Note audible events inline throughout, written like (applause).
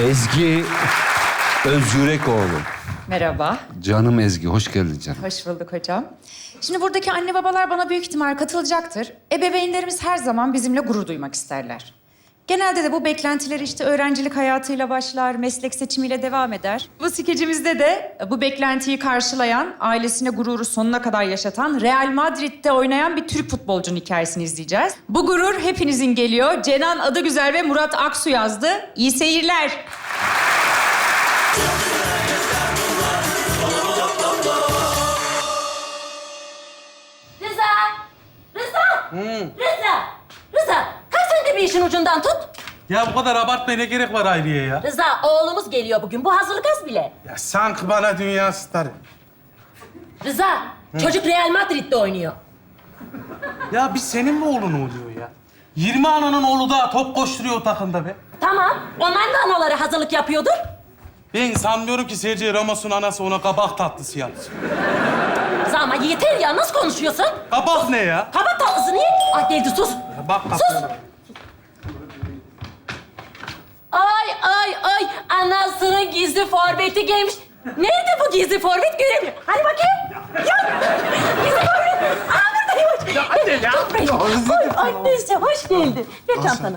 Ezgi Özgürekoğlu. Merhaba, Canım Ezgi, hoş geldin canım. hoş bulduk hocam. Şimdi buradaki anne babalar bana büyük ihtimal katılacaktır. Ebeveynlerimiz her zaman bizimle gurur duymak isterler. Genelde de bu beklentiler işte öğrencilik hayatıyla başlar, meslek seçimiyle devam eder. Bu skecimizde de bu beklentiyi karşılayan, ailesine gururu sonuna kadar yaşatan, Real Madrid'de oynayan bir Türk futbolcunun hikayesini izleyeceğiz. Bu gurur hepinizin geliyor. Cenan Adıgüzel ve Murat Aksu yazdı. İyi seyirler. Rıza! Rıza! Rıza! Rıza! Bir işin ucundan tut. Ya bu kadar abartmaya ne gerek var Hayriye ya? Rıza, oğlumuz geliyor bugün. Bu hazırlık az bile. Ya sanki bana dünya starı. Rıza, çocuk Real Madrid'de oynuyor. Ya biz senin mi oğlun oluyor ya? 20 ananın oğlu da top koşturuyor o takımda be. Tamam, onların da anaları hazırlık yapıyordur. Ben sanmıyorum ki Sergio Ramos'un anası ona kabak tatlısı yapsın. Rıza ama yeter ya, nasıl konuşuyorsun? Kabak ne ya? Kabak tatlısı niye? Ay geldi, sus. Ya bak. Sus! Ay ay ay, anasının gizli forveti gelmiş. Nerede bu gizli forvet göremiyorum. Hadi bakayım. Ya, gizli forvet. Aa buradaymış. Ya anne ya. Ay annesi, hoş geldin. Ver çantanı.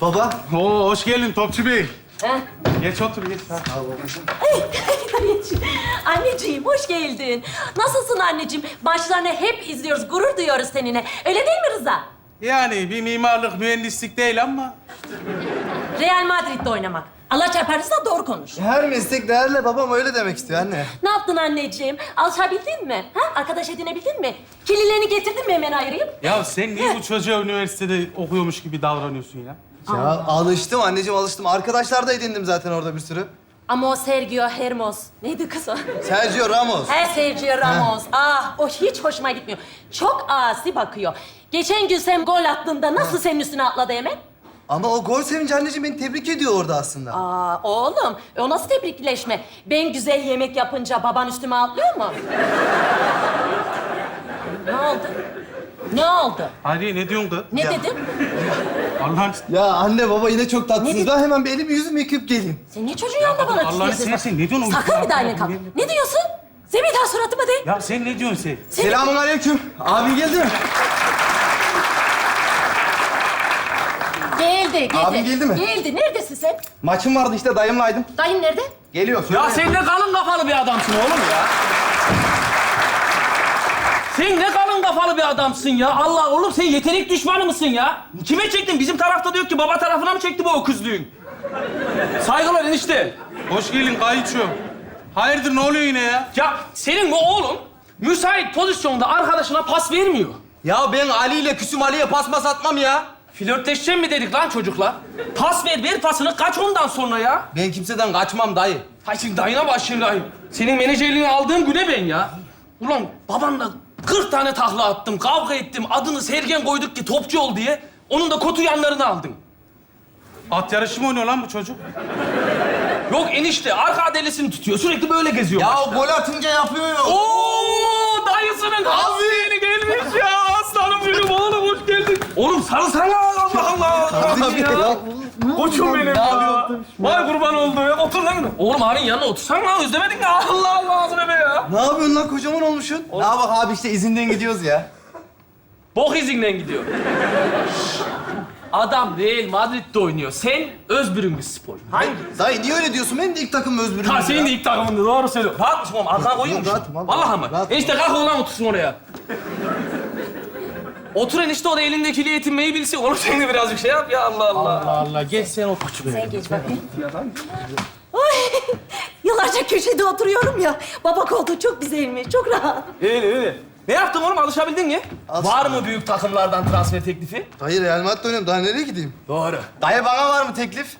Baba. Oo hoş geldin Topçu Bey. Ha? Geç otur geç. Ha. anneciğim, hoş geldin. Nasılsın anneciğim? Maçlarını hep izliyoruz, gurur duyuyoruz seninle. Öyle değil mi Rıza? Yani bir mimarlık, mühendislik değil ama... Real Madrid'de oynamak. Allah çarpar Rıza, doğru konuş. Her meslek değerli babam öyle demek istiyor anne. Ne yaptın anneciğim? Alışabildin mi? Ha? Arkadaş edinebildin mi? Kirlilerini getirdin mi hemen ayırayım? Ya sen niye bu çocuğa üniversitede okuyormuş gibi davranıyorsun ya? Ya alıştım anneciğim alıştım. Arkadaşlar da edindim zaten orada bir sürü. Ama o Sergio Hermos. Neydi kız o? Sergio Ramos. He Sergio Ramos. Ah o hiç hoşuma gitmiyor. Çok asi bakıyor. Geçen gün sen gol attığında nasıl senin üstüne atladı hemen? Ama o gol sevinci anneciğim beni tebrik ediyor orada aslında. Aa oğlum o nasıl tebrikleşme? Ben güzel yemek yapınca baban üstüme atlıyor mu? ne oldu? Ne oldu? Hayriye ne diyorsun kız? Ne Ya. dedim? Allah'ın... (laughs) Ya anne baba yine çok tatlısınız. Ben hemen bir elimi yüzümü yıkayıp geleyim. Sen niye çocuğun yanında bana Allah'ını küfürüyorsun? seversen ne diyorsun? Sakın bir daha eline kalk. Ne diyorsun? Sen bir daha suratıma de. Ya sen ne diyorsun sen? Selamun aleyküm. Abi geldi mi? Geldi, geldi. Abim geldi mi? Geldi. Neredesin sen? Maçım vardı işte dayımlaydım. Dayın nerede? Geliyor. Ya sen ne kalın kafalı bir adamsın oğlum ya. Sen ne kalın kafalı bir adamsın ya. Allah oğlum sen yetenek düşmanı mısın ya? Kime çektin? Bizim tarafta diyor ki baba tarafına mı çekti bu öküzlüğün? Saygılar enişte. Hoş geldin kayıtçı. Hayırdır ne oluyor yine ya? Ya senin bu oğlun müsait pozisyonda arkadaşına pas vermiyor. Ya ben Ali ile küsüm Ali'ye pasmas atmam ya. Flörtleşeceğim mi dedik lan çocukla? Pas ver, ver pasını kaç ondan sonra ya. Ben kimseden kaçmam dayı. Hay şimdi dayına bak şimdi dayı. Senin menajerliğini aldığım güne ben ya. Ulan babanla 40 tane tahla attım, kavga ettim. Adını Sergen koyduk ki topçu ol diye. Onun da kotu yanlarını aldım. At yarışı mı oynuyor lan bu çocuk? Yok enişte arka adelesini tutuyor. Sürekli böyle geziyor. Ya maçta. gol atınca yapıyor ya. Oo dayısının hası yeni gelmiş ya. Aslanım benim oğlum. Oğlum sarılsana Allah Allah. Abi ya. Koçum benim ya. Vay kurban oldu ya. Otur lan. Oğlum Halin yanına otursan lan özlemedin ya. Allah Allah ağzına be ya. Ne yapıyorsun lan kocaman olmuşsun? Ne bak abi işte izinden gidiyoruz ya. Bok izinden gidiyor. Adam Real Madrid'de oynuyor. Sen Özbürüngüz Spor. Hangi? Dayı niye öyle diyorsun? Benim de ilk takım özbürüm. Ha senin de ilk takımında doğru söylüyorsun. Rahat mısın oğlum? Arkana koyuyor musun? rahatım abi. Vallahi mı? Rahatım. Enişte kalk oğlan otursun oraya. Otur enişte o da elindekiyle yetinmeyi bilsin. Oğlum sen de birazcık şey yap ya Allah Allah. Allah Allah. Geç sen otur şuraya. Sen geç bakayım. Ay, yıllarca köşede oturuyorum ya. Baba koltuğu çok güzelmiş, çok rahat. Öyle öyle. Ne yaptın oğlum? Alışabildin mi? Alıştım. Var mı büyük takımlardan transfer teklifi? Dayı Real Madrid oynuyorum. Daha nereye gideyim? Doğru. Dayı bana var mı teklif?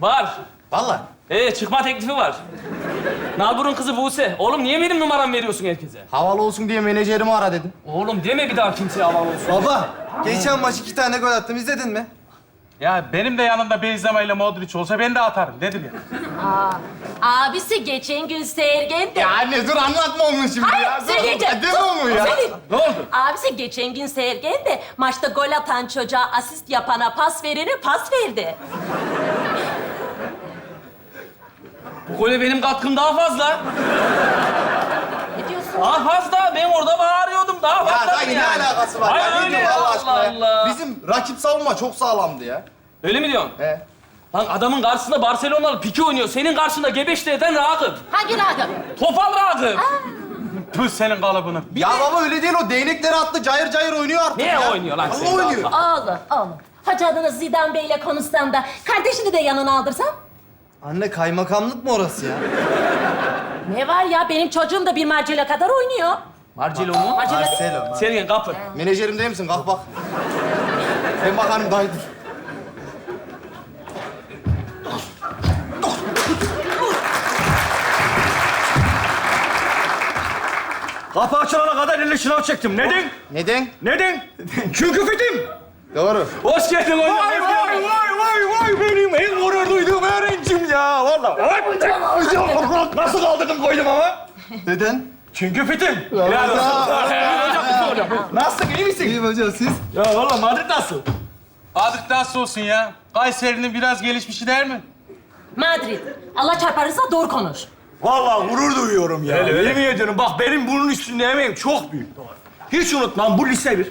Var. Vallahi. Ee çıkma teklifi var. Nalbur'un kızı Buse. Oğlum niye benim numaramı veriyorsun herkese? Havalı olsun diye menajerimi ara dedim. Oğlum deme bir daha kimseye havalı olsun. Baba, geçen maç iki tane gol attım. İzledin mi? Ya benim de yanımda Benzema ile Modric olsa ben de atarım dedim ya. Abisi geçen gün Sergen de... anne dur anlatma onu şimdi Hayır, söyleyeceğim. Deme onu ya. Söyleyeyim. Ne oldu? Abisi geçen gün Sergen de maçta gol atan çocuğa asist yapana pas verene pas verdi. Bu gole benim katkım daha fazla. Ne diyorsun? Daha fazla. Ben orada bağırıyordum. Daha Ya fazla. dayı ne alakası var? Hayır ya? Ne öyle diyorsun ya. Allah aşkına Allah ya? Allah. Bizim rakip savunma çok sağlamdı ya. Öyle mi diyorsun? He. Lan adamın karşısında Barcelonalı Piki oynuyor. Senin karşında Gebeşte'den Ragıp. Hangi Ragıp? Topal Ragıp. Tüh senin kalıbını. Ya baba öyle değil o değnekleri attı cayır cayır oynuyor artık Niye ya. oynuyor lan Allah sen? oynuyor. Oğlum, oğlum. Hoca adınız Zidane Bey'le konuşsam da kardeşini de yanına aldırsam? Anne kaymakamlık mı orası ya? Ne var ya benim çocuğum da bir Marcelo kadar oynuyor. Marcelo mu? Marcelo. Marcelo. Sergen kapı. Menajerim değil misin? Kalk bak. Ben bakarım dayıdır. Kapı açılana kadar elle şınav çektim. Neden? Neden? Neden? Çünkü fitim. Doğru. Hoş geldin hocam. Vay vay vay vay vay benim en gurur duyduğum öğrencim ya. Vallahi. Nasıl kaldırdın koydum ama? Neden? Çünkü fitim. Helal olsun. Nasılsın iyi misin? İyiyim hocam siz. Ya vallahi Madrid nasıl? Adrik nasıl olsun ya? Kayseri'nin biraz gelişmişi der mi? Madrid. Allah çarparırsa doğru konuş. Vallahi gurur duyuyorum ya. Yemin ediyorum bak benim bunun üstünde emeğim çok büyük. Hiç unutmam bu lise bir.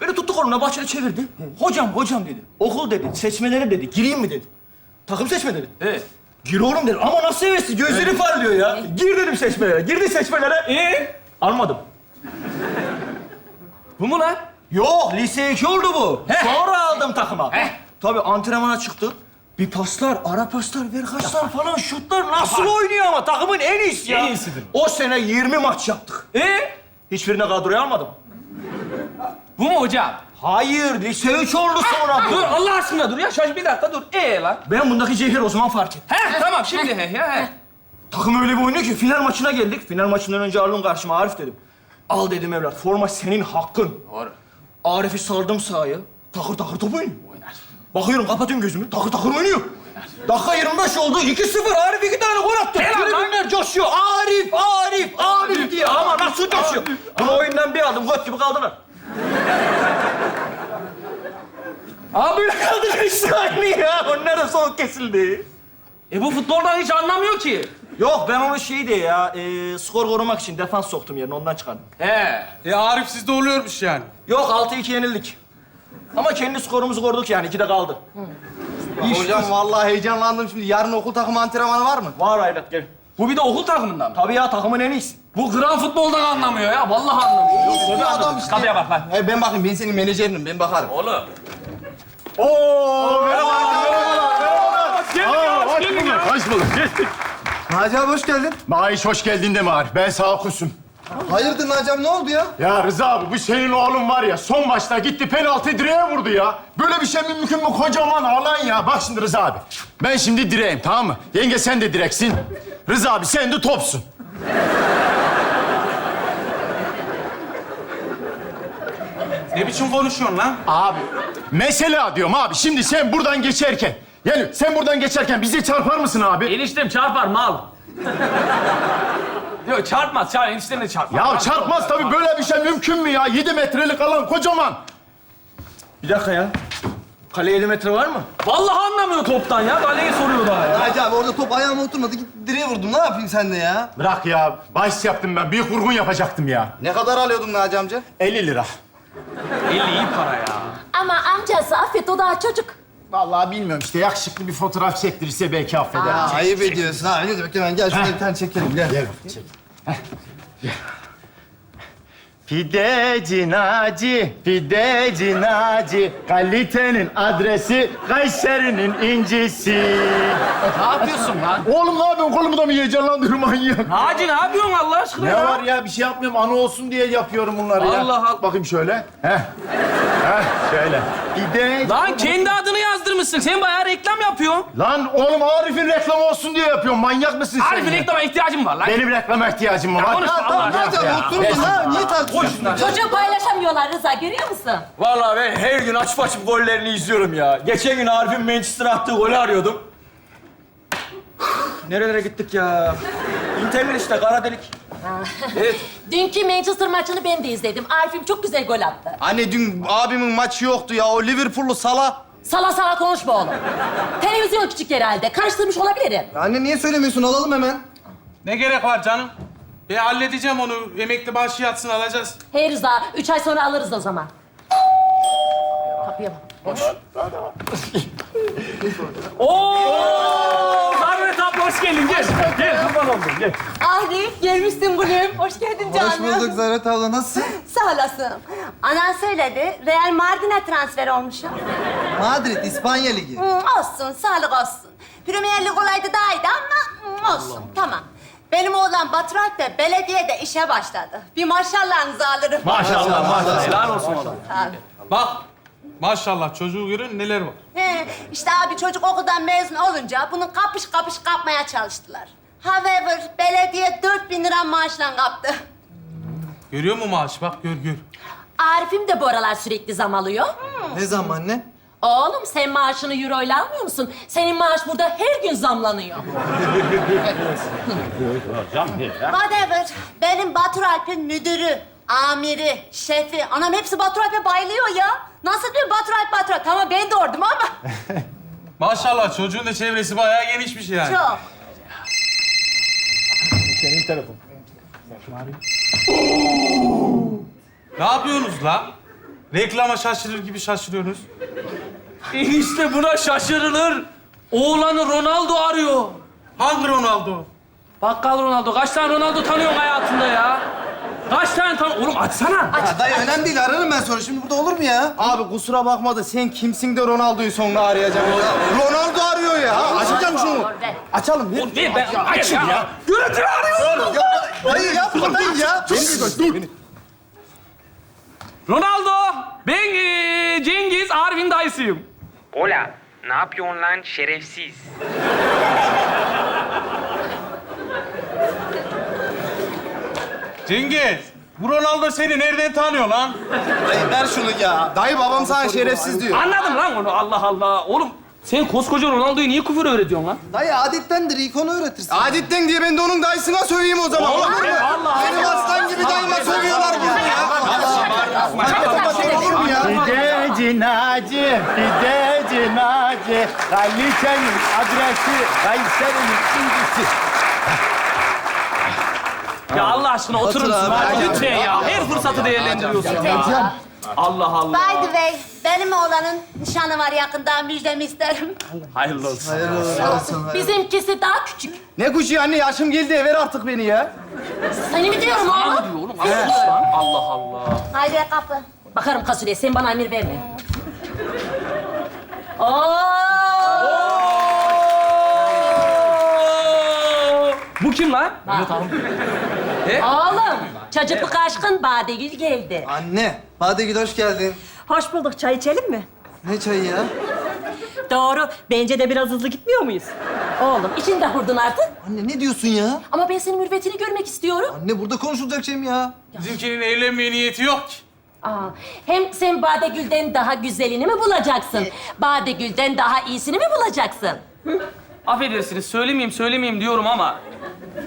Beni tuttu kolumla bahçede çevirdi. Hocam hocam dedi. Okul dedi. Seçmelere dedi. Gireyim mi dedi. Takım seçme dedi. Evet. Gir oğlum dedi. Ama nasıl hevesli. Gözleri parlıyor ya. Gir dedim seçmelere. Girdi seçmelere. İyi. Almadım. Bu mu lan? Yok lise 2 oldu bu. Sonra aldım takıma. Heh. Tabii antrenmana çıktı. Bir paslar, ara paslar, verkaçlar falan, şutlar nasıl oynuyor ama takımın en iyisi ya. En iyisidir. O sene 20 maç yaptık. E Hiçbirine kadroya almadım. bu mu hocam? Hayır, lise 3 oldu sonra bu. Dur Allah aşkına dur ya. Şaş bir dakika dur. Ee lan. Ben bundaki zehir o zaman fark ettim. He tamam şimdi he ya he. Takım öyle bir oynuyor ki final maçına geldik. Final maçından önce Arlun karşıma Arif dedim. Al dedim evlat, forma senin hakkın. Doğru. Arif'i saldım sahaya. Takır takır top oynuyor. Oynar. Bakıyorum kapatıyorum gözümü. Takır takır oynuyor. Dakika 25 oldu. 2-0. Arif iki tane gol attı. Helal. Tribünler coşuyor. Arif, Arif, Arif diye. Ama nasıl coşuyor? Bunu oyundan bir aldım. Göt gibi kaldılar. Abi kaldılar işte aynı ya. Onlar da soğuk kesildi. E bu futboldan hiç anlamıyor ki. Yok ben onu şey diye ya, e, skor korumak için defans soktum yerine ondan çıkardım. He. E Arif sizde oluyormuş yani. Yok 6-2 yenildik. Ama kendi skorumuzu koruduk yani. ikide kaldı. Hocam vallahi heyecanlandım şimdi. Yarın okul takımı antrenmanı var mı? Var Aylat gel. Bu bir de okul takımından mı? Tabii ya takımın en iyisi. Bu gran futboldan anlamıyor ya. Vallahi anlamıyor. Bu adam işte. Kapıya bak lan. He, ben bakayım. Ben senin menajerinim. Ben bakarım. Oğlum. Oo merhaba merhabalar merhabalar. Gelin ya. Hoş bulduk. Naci abi hoş geldin. Maaş hoş geldin de Arif. Ben sağ kusum. Hayırdır Naci abi ne oldu ya? Ya Rıza abi bu senin oğlun var ya son maçta gitti penaltı direğe vurdu ya. Böyle bir şey mümkün mü kocaman alan ya. Bak şimdi Rıza abi. Ben şimdi direğim tamam mı? Yenge sen de direksin. Rıza abi sen de topsun. Ne biçim konuşuyorsun lan? Abi mesela diyorum abi şimdi sen buradan geçerken yani sen buradan geçerken bize çarpar mısın abi? Eniştem çarpar mal. Yok çarpmaz. Çarp, eniştem de çarpmaz. Ya çarpmaz tabii böyle bir şey mümkün mü ya? Yedi metrelik alan kocaman. Bir dakika ya. Kale 7 metre var mı? Vallahi anlamıyor toptan ya. Kaleyi soruyor daha ya. Naci abi orada top ayağıma oturmadı. Git direğe vurdum. Ne yapayım sen de ya? Bırak ya. Bahis yaptım ben. Bir kurgun yapacaktım ya. Ne kadar alıyordun Naci amca? 50 lira. 50 iyi para ya. Ama amcası affet o daha çocuk. Vallahi bilmiyorum işte yakışıklı bir fotoğraf çektirirse belki affeder. Aa, ayıp ediyorsun ha. Ne demek hemen gel şuraya bir tane çekelim. Gel. Gel çek. Pideci Naci, pideci Naci, kalitenin adresi, Kayseri'nin incisi. Ne yapıyorsun lan? Oğlum ne yapıyorsun? Kolumu da mı yiyeceksin lan dur manyak? Hacı ne yapıyorsun Allah aşkına Ne ya? var ya? Bir şey yapmıyorum. Anı olsun diye yapıyorum bunları ya. Allah Allah. Bakayım şöyle. Heh. Heh, şöyle. Pideci... Lan kendi adını yazdırmışsın. Sen bayağı reklam yapıyorsun. Lan oğlum Arif'in reklamı olsun diye yapıyorum. Manyak mısın sen? Arif'in ya? reklama ihtiyacım var lan. Benim reklama ihtiyacım var. Konuşma Allah Tamam aşkına. Abi oturdun ha. Niye tartışıyorsun? Çocuğu paylaşamıyorlar Rıza görüyor musun? Vallahi ben her gün açıp açıp gollerini izliyorum ya. Geçen gün Arif'in Manchester'a attığı golü arıyordum. Nerelere gittik ya? İnternet işte, kara delik. Evet. Dünkü Manchester maçını ben de izledim. Arif'im çok güzel gol attı. Anne dün abimin maçı yoktu ya. O Liverpool'lu sala Sala sala konuşma oğlum. Televizyon küçük herhalde. Karıştırmış olabilirim. Anne niye söylemiyorsun? Alalım hemen. Ne gerek var canım? Ben halledeceğim onu. Emekli maaşı yatsın alacağız. Hey Rıza, üç ay sonra alırız o zaman. Kapıya bak. Oo! Hoş geldin. Gel. Gel kurban oldum. Gel. Arif gelmişsin gülüm. Hoş geldin canım. Hoş bulduk Zaret abla. Nasılsın? Sağ olasın. Anan söyledi. Real Mardin'e transfer olmuşum. Madrid, İspanya Ligi. Hı, olsun, sağlık olsun. Premier Lig olaydı daha iyiydi ama hı, olsun. Tamam. Benim oğlan Batur Alp de belediyede işe başladı. Bir maşallahınızı alırım. Maşallah maşallah. Helal olsun oğlum. Abi. Bak maşallah çocuğu görün neler var. He, işte abi çocuk okuldan mezun olunca bunu kapış kapış kapmaya çalıştılar. However, belediye 4000 lira maaşla kaptı. Görüyor mu maaş? Bak gör gör. Arif'im de bu aralar sürekli zam alıyor. Ne zaman anne? Oğlum sen maaşını euro ile almıyor musun? Senin maaş burada her gün zamlanıyor. (laughs) Whatever. Benim Batur Alp'in müdürü, amiri, şefi. Anam hepsi Batur Alp'e bayılıyor ya. Nasıl bir Batur Alp, Batur Alp? Tamam ben doğurdum ama. (laughs) Maşallah çocuğun da çevresi bayağı genişmiş yani. Çok. Ne yapıyorsunuz la? Reklama şaşırır gibi şaşırıyorsunuz. Enişte buna şaşırılır. Oğlanı Ronaldo arıyor. Hangi Ronaldo? Bakkal Ronaldo. Kaç tane Ronaldo tanıyorsun hayatında ya? Kaç tane tan... Oğlum açsana. Ya dayı önemli değil. Ararım ben sonra. Şimdi burada olur mu ya? Abi kusura bakma da sen kimsin de Ronaldo'yu sonra arayacaksın ya. Ronaldo arıyor ya. Açacağım şunu. Ver. Açalım. Ver. Oğlum ver ben açın ya. Görüntülü arıyor. Ya, dayı yapma dayı ya. Ronaldo. Ben eee, Cengiz Arif'in dayısıyım. Hola, ne yapıyorsun lan şerefsiz? Cengiz, bu Ronaldo seni nereden tanıyor lan? Dayı ver şunu ya. Dayı babam sana şerefsiz diyor. Anladım lan onu Allah Allah. Oğlum sen koskoca Ronaldo'yu niye küfür öğretiyorsun lan? Dayı adettendir. ilk onu öğretirsin. Adetten diye ben de onun dayısına söveyim o zaman. Oğlum, Olur mu? Allah Benim aslan gibi dayıma sövüyorlar bunu ya. Olur mu ya? Pideci Naci, pideci Naci. Kalitenin adresi, Kayseri'nin incisi. Ya Allah aşkına oturur Otur abi. Lütfen ya. Her fırsatı değerlendiriyorsun ya. Allah Allah. By the way, benim oğlanın nişanı var yakında. Müjdemi isterim. Hayırlı olsun. Hayırlı olsun. Bizimkisi daha küçük. Ne kuşu anne yaşım geldi ver artık beni ya. Seni mi diyorum oğlum? Ne diyor oğlum? Hayırlı lan. Allah Allah. Haydi kapı. Bakarım Kasule, sen bana emir verme. Oo! Bu kim lan? Oğlum, çocukluk aşkın Badegül geldi. Anne, Badegül hoş geldin. Hoş bulduk. Çay içelim mi? Ne çayı ya? Doğru. Bence de biraz hızlı gitmiyor muyuz? Oğlum, içinde hurdun artık. Anne ne diyorsun ya? Ama ben senin mürvetini görmek istiyorum. Anne burada konuşulacak şey mi ya? Bizimkinin evlenmeye niyeti yok ki. Aa, hem sen Badegül'den daha güzelini mi bulacaksın? Badegül'den daha iyisini mi bulacaksın? Affedersiniz söylemeyeyim söylemeyeyim diyorum ama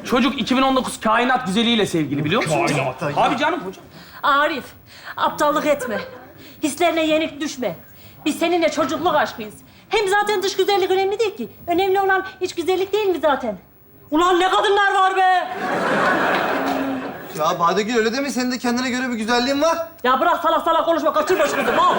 çocuk 2019 kainat güzeliyle sevgili biliyor musun? Abi canım hocam. Arif, aptallık etme. Hislerine yenik düşme. Biz seninle çocukluk aşkıyız. Hem zaten dış güzellik önemli değil ki. Önemli olan iç güzellik değil mi zaten? Ulan ne kadınlar var be! Ya Badegül öyle deme. Senin de kendine göre bir güzelliğin var. Ya bırak salak salak konuşma, kaçırma şu kızı. Mal.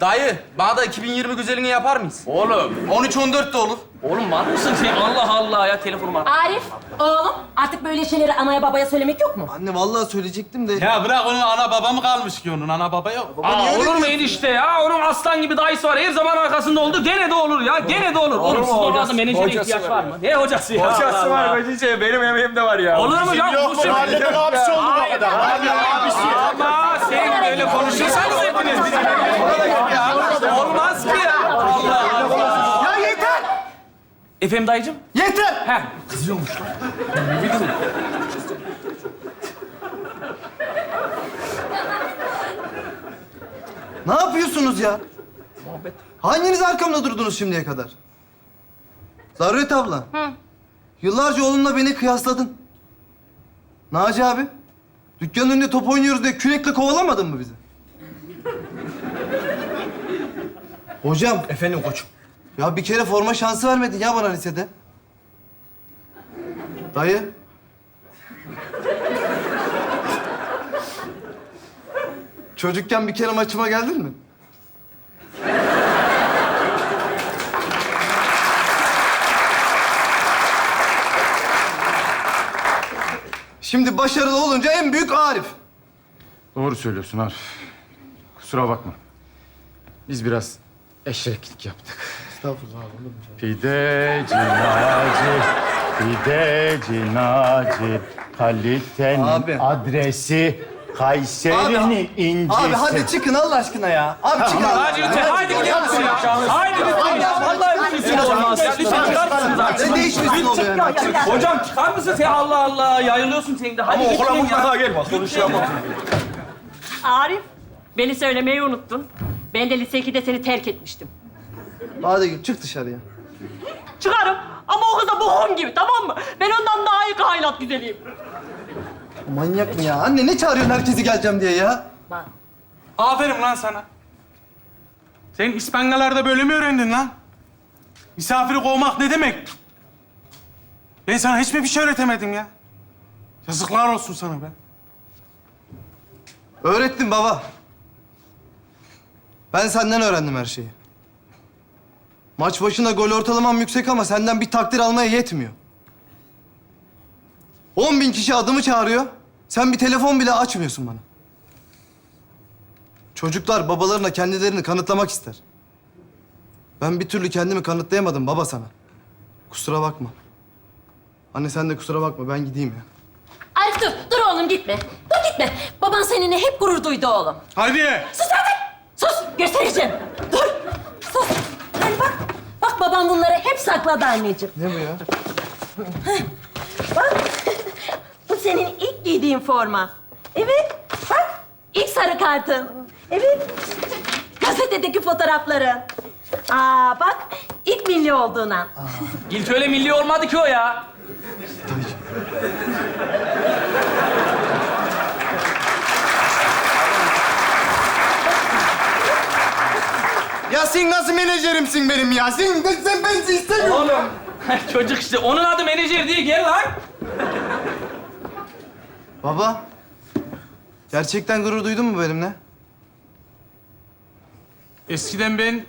Dayı, bana da 2020 güzelliğini yapar mıyız? Oğlum. 13-14 de olur. Oğlum var mısın sen? Allah Allah ya telefonum var. Arif, oğlum artık böyle şeyleri anaya babaya söylemek yok mu? Anne vallahi söyleyecektim de. Ya bırak onun ana baba mı kalmış ki onun? Ana baba yok. Aa, niye öyle olur mu diyorsun? enişte ya? Onun aslan gibi dayısı var. Her zaman arkasında oldu. Gene de olur ya. Gene de olur. Oğlum sizin orada menajere ihtiyaç var mı? Ne hocası ya? Allah Allah. Hocası benim emeğim de var ya. Olur mu canım? Yok mu? Mahallenin abisi oldum o kadar. Mahallenin abisi. Ama sen böyle konuşursanız hepiniz ya. Olmaz ki ya. Allah. Efendim dayıcım? Yeter! Heh. Ne yapıyorsunuz ya? Hanginiz arkamda durdunuz şimdiye kadar? Zaruret abla. Yıllarca oğlunla beni kıyasladın. Naci abi, dükkanın önünde top oynuyoruz diye kürekle kovalamadın mı bizi? Hocam Efendim koçum. Ya bir kere forma şansı vermedin ya bana lisede. Dayı. Çocukken bir kere maçıma geldin mi? Şimdi başarılı olunca en büyük Arif. Doğru söylüyorsun Arif. Kusura bakma. Biz biraz eşeklik yaptık. Estağfurullah olur mu? Pideci Naci, pideci Naci. Kalitenin Abi. adresi Kayseri'nin incisi. Abi hadi çıkın Allah aşkına ya. Abi çıkın. Hadi lütfen, haydi gidelim ya. Haydi lütfen ya. Vallahi lütfen olmaz. Ya lütfen çıkar mısınız artık? Ne değişmesin oluyor? Hocam çıkar mısın sen? Allah Allah. Yayılıyorsun sen de. Hadi Ama okula gitmeyin mutlaka ya. gel bak. Konuşalım. Arif, beni söylemeyi unuttun. Ben de lise 2'de seni terk etmiştim. Hadi git çık dışarıya. Çıkarım ama o kız da boğum gibi tamam mı? Ben ondan daha iyi kaynat güzeliyim. Manyak mı ya? Anne ne çağırıyorsun herkesi geleceğim diye ya? Aferin lan sana. Sen İspangalarda böyle mi öğrendin lan? Misafiri kovmak ne demek? Ben sana hiç mi bir şey öğretemedim ya? Yazıklar olsun sana be. Öğrettim baba. Ben senden öğrendim her şeyi. Maç başına gol ortalamam yüksek ama senden bir takdir almaya yetmiyor. 10 bin kişi adımı çağırıyor. Sen bir telefon bile açmıyorsun bana. Çocuklar babalarına kendilerini kanıtlamak ister. Ben bir türlü kendimi kanıtlayamadım baba sana. Kusura bakma. Anne sen de kusura bakma ben gideyim ya. Arif dur, dur oğlum gitme. Dur gitme. Baban seninle hep gurur duydu oğlum. Hadi. Sus hadi. Sus, göstereceğim. Dur, sus. Bak. Babam bunları hep sakladı anneciğim. Ne bu ya? Bak. Bu senin ilk giydiğin forma. Evet. Bak. İlk sarı kartın. Evet. Gazetedeki fotoğrafları. Aa bak. ilk milli olduğuna. İlk öyle milli olmadı ki o ya. Ya sen nasıl menajerimsin benim ya? Sen, ben, sen ben seni istemiyorum. Oğlum. (laughs) Çocuk işte. Onun adı menajer diye gel lan. Baba, gerçekten gurur duydun mu benimle? Eskiden ben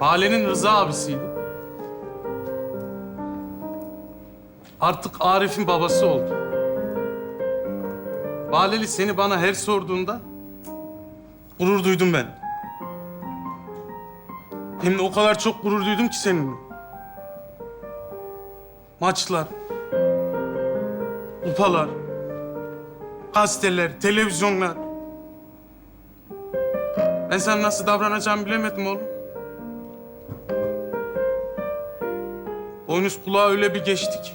Hale'nin Rıza abisiydim. Artık Arif'in babası oldu. Valeli seni bana her sorduğunda gurur duydum ben. Hem de o kadar çok gurur duydum ki seninle. Maçlar, kupalar, gazeteler, televizyonlar. Ben sana nasıl davranacağımı bilemedim oğlum. Boynuz kulağa öyle bir geçti ki.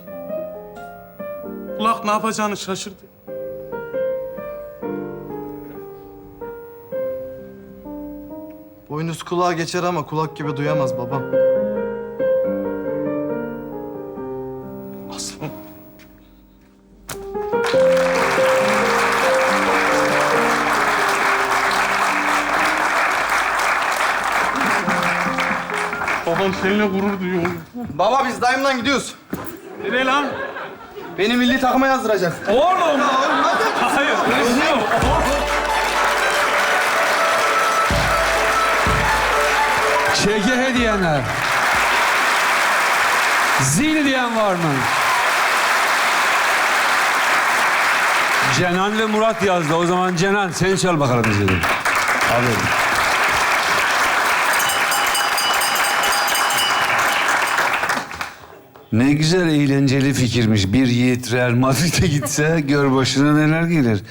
Kulak ne yapacağını şaşırdı. Boynuz kulağa geçer ama kulak gibi duyamaz babam. Aslan. Babam seninle gurur duyuyor oğlum. Baba biz dayımla gidiyoruz. Nereye lan? Beni milli takıma yazdıracak. Oğlum. Hayır. öyle ÇGH diyenler. Zil diyen var mı? Cenan ve Murat yazdı. O zaman Cenan sen çal bakalım bize. Abi. Ne güzel eğlenceli fikirmiş. Bir yiğit Real Madrid'e gitse (laughs) gör başına neler gelir.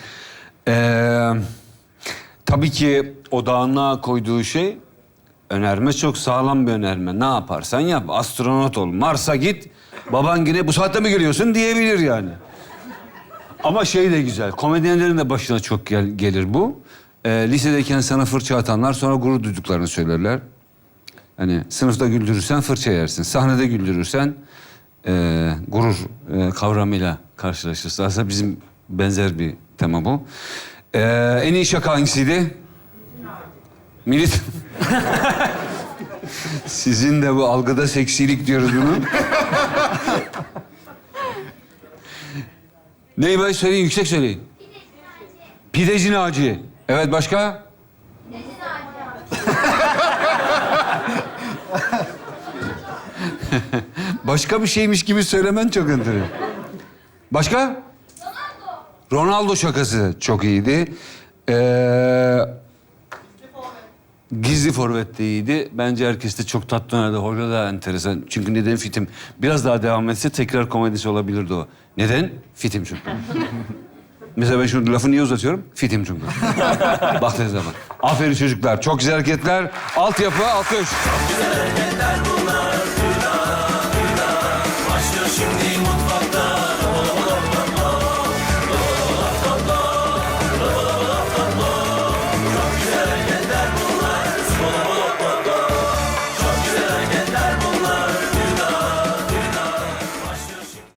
Ee, tabii ki odağına koyduğu şey önerme çok sağlam bir önerme. Ne yaparsan yap. Astronot ol. Mars'a git. Baban yine bu saatte mi geliyorsun diyebilir yani. Ama şey de güzel. Komedyenlerin de başına çok gel- gelir bu. Ee, lisedeyken sana fırça atanlar sonra gurur duyduklarını söylerler. Hani sınıfta güldürürsen fırça yersin. Sahnede güldürürsen e, gurur e, kavramıyla karşılaşırsın. Aslında bizim benzer bir tema bu. Ee, en iyi şaka hangisiydi? Milit... Sizin de bu algıda seksilik diyoruz bunu. Neyi ben söyleyin, yüksek söyleyin. Pideci Naci. Evet, başka? başka bir şeymiş gibi söylemen çok enteresan. Başka? Ronaldo. Ronaldo şakası çok iyiydi. Ee, Gizli forvet de iyiydi. Bence herkes de çok tatlı oynadı. Hoca da enteresan. Çünkü neden fitim? Biraz daha devam etse tekrar komedisi olabilirdi o. Neden? Fitim çünkü. (laughs) Mesela ben şunu lafı niye uzatıyorum? Fitim çünkü. (laughs) Baktığınız zaman. Aferin çocuklar. Çok güzel hareketler. Altyapı, alkış. Başlıyor şimdi